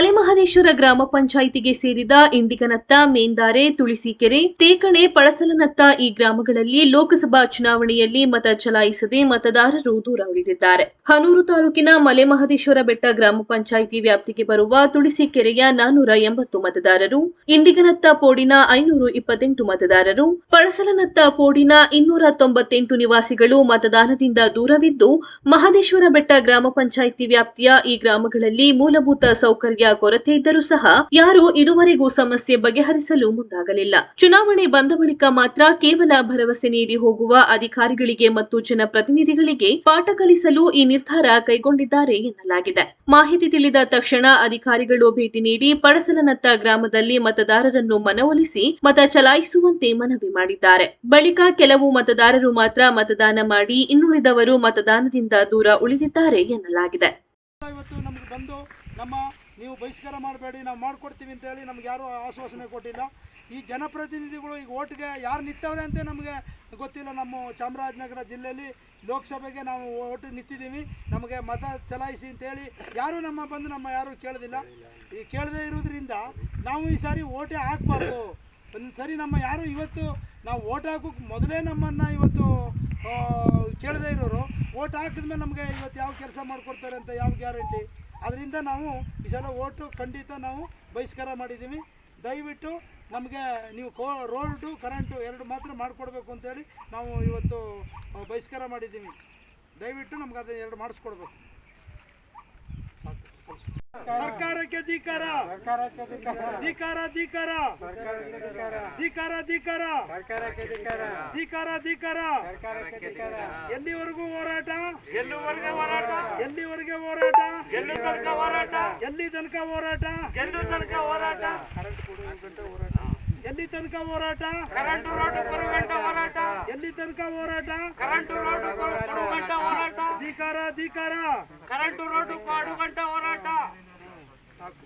ಮಲೆಮಹದೇಶ್ವರ ಗ್ರಾಮ ಪಂಚಾಯಿತಿಗೆ ಸೇರಿದ ಇಂಡಿಗನತ್ತ, ಮೇಂದಾರೆ, ತುಳಸಿಕೆರೆ, ತೇಕಣೆ, ಪಳಸಲನತ್ತ ಈ ಗ್ರಾಮಗಳಲ್ಲಿ ಲೋಕಸಭಾ ಚುನಾವಣೆಯಲ್ಲಿ ಮತ ಚಲಾಯಿಸದೆ ಮತದಾರರು ದೂರ ಉಳಿದಿದ್ದಾರೆ ಹನೂರು ತಾಲೂಕಿನ ಮಲೆಮಹದೇಶ್ವರ ಬೆಟ್ಟ ಗ್ರಾಮ ಪಂಚಾಯಿತಿ ವ್ಯಾಪ್ತಿಗೆ ಬರುವ ತುಳಸಿಕೆರೆಯ ನಾನೂರ ಎಂಬತ್ತು ಮತದಾರರು, ಇಂಡಿಗನತ್ತ ಪೋಡಿನ ಐನೂರು ಇಪ್ಪತ್ತೆಂಟು ಮತದಾರರು, ಪಳಸಲನತ್ತ ಪೋಡಿನ ಇನ್ನೂರ ತೊಂಬತ್ತೆಂಟು ನಿವಾಸಿಗಳು ಮತದಾನದಿಂದ ದೂರವಿದ್ದು, ಮಹದೇಶ್ವರ ಬೆಟ್ಟ ಗ್ರಾಮ ಪಂಚಾಯಿತಿ ವ್ಯಾಪ್ತಿಯ ಈ ಗ್ರಾಮಗಳಲ್ಲಿ ಮೂಲಭೂತ ಸೌಕರ್ಯ ಕೊರತೆ ಇದ್ದರೂ ಸಹ ಯಾರೂ ಇದುವರೆಗೂ ಸಮಸ್ಯೆ ಬಗೆಹರಿಸಲು ಮುಂದಾಗಲಿಲ್ಲ. ಚುನಾವಣೆ ಬಂದ ಬಳಿಕ ಮಾತ್ರ ಕೇವಲ ಭರವಸೆ ನೀಡಿ ಹೋಗುವ ಅಧಿಕಾರಿಗಳಿಗೆ ಮತ್ತು ಜನಪ್ರತಿನಿಧಿಗಳಿಗೆ ಪಾಠ ಕಲಿಸಲು ಈ ನಿರ್ಧಾರ ಕೈಗೊಂಡಿದ್ದಾರೆ ಎನ್ನಲಾಗಿದೆ. ಮಾಹಿತಿ ತಿಳಿದ ತಕ್ಷಣ ಅಧಿಕಾರಿಗಳು ಭೇಟಿ ನೀಡಿ ಪಡಸಲನತ್ತ ಗ್ರಾಮದಲ್ಲಿ ಮತದಾರರನ್ನು ಮನವೊಲಿಸಿ ಮತ ಚಲಾಯಿಸುವಂತೆ ಮನವಿ ಮಾಡಿದ್ದಾರೆ. ಬಳಿಕ ಕೆಲವು ಮತದಾರರು ಮಾತ್ರ ಮತದಾನ ಮಾಡಿ ಇನ್ನುಳಿದವರು ಮತದಾನದಿಂದ ದೂರ ಉಳಿದಿದ್ದಾರೆ ಎನ್ನಲಾಗಿದೆ. ನೀವು ಬಹಿಷ್ಕಾರ ಮಾಡಬೇಡಿ, ನಾವು ಮಾಡಿಕೊಡ್ತೀವಿ ಅಂತೇಳಿ ನಮ್ಗೆ ಯಾರೂ ಆಶ್ವಾಸನೆ ಕೊಟ್ಟಿಲ್ಲ. ಈ ಜನಪ್ರತಿನಿಧಿಗಳು ಈಗ ಓಟ್ಗೆ ಯಾರು ನಿಂತವ್ರೆ ಅಂತ ನಮಗೆ ಗೊತ್ತಿಲ್ಲ. ನಮ್ಮ ಚಾಮರಾಜನಗರ ಜಿಲ್ಲೆಯಲ್ಲಿ ಲೋಕಸಭೆಗೆ ನಾವು ಓಟು ನಿಂತಿದ್ದೀವಿ. ನಮಗೆ ಮತ ಚಲಾಯಿಸಿ ಅಂತೇಳಿ ಯಾರೂ ನಮ್ಮ ಬಂದು ನಮ್ಮ ಯಾರೂ ಕೇಳೋದಿಲ್ಲ. ಈ ಕೇಳದೇ ಇರೋದ್ರಿಂದ ನಾವು ಈ ಸಾರಿ ಓಟೇ ಹಾಕ್ಬಾರ್ದು. ಒಂದು ಸರಿ ನಮ್ಮ ಯಾರು ಇವತ್ತು ನಾವು ಓಟ್ ಹಾಕೋಕೆ ಮೊದಲೇ ನಮ್ಮನ್ನು ಇವತ್ತು ಕೇಳದೇ ಇರೋರು. ಓಟ್ ಹಾಕಿದ್ಮೇಲೆ ನಮಗೆ ಇವತ್ತು ಯಾವ ಕೆಲಸ ಮಾಡಿಕೊಡ್ತಾರೆ ಅಂತ ಯಾವ ಗ್ಯಾರಂಟಿ? ಅದರಿಂದ ನಾವು ಈ ಸಲ ಓಟು ಖಂಡಿತ ನಾವು ಬಹಿಷ್ಕಾರ ಮಾಡಿದ್ದೀವಿ ದಯವಿಟ್ಟು ನಮಗೆ ನೀವು ಕೋ ರೋಡು ಕರೆಂಟು ಎರಡು ಮಾತ್ರ ಮಾಡಿಕೊಡ್ಬೇಕು ಅಂತೇಳಿ ನಾವು ಇವತ್ತು ಬಹಿಷ್ಕಾರ ಮಾಡಿದ್ದೀವಿ ದಯವಿಟ್ಟು ನಮ್ಗೆ ಅದನ್ನು ಎರಡು ಮಾಡಿಸ್ಕೊಡ್ಬೇಕು. ಸರ್ಕಾರಕ್ಕೆ ಧಿಕಾರ ಧಿಕಾರ ಧಿಕಾರ ಧಿಕಾರ ಧಿಕಾರ ಧಿಕಾರ ಧಿಕಾರ ಎಲ್ಲಿವರೆಗೂ ಹೋರಾಟ? ಎಲ್ಲಿವರೆಗೆ ಹೋರಾಟ? ಎಲ್ಲಿವರೆಗೆ ಹೋರಾಟ? ಎಲ್ಲಿ ತನಕ ಹೋರಾಟ? ಎಲ್ಲಿ ತನಕ ಹೋರಾಟ? ಎಲ್ಲಿ ತನಕ ಹೋರಾಟ? ಎಲ್ಲಿ ತನಕ ಹೋರಾಟ? ಕರೆಂಟ್ ರೋಡ್ ಗಂಟೆ ಹೋರಾಟ. ಎಲ್ಲಿ ತನಕ ಹೋರಾಟ? ಕರೆಂಟ್ ರೋಡ್ ಗಂಟೆ ಹೋರಾಟ. ಧಿಕಾರ ಧಿಕಾರ ಕರೆಂಟ್ ರೋಡ್ ಗಂಟೆ ಹೋರಾಟ. ಸಾಕು.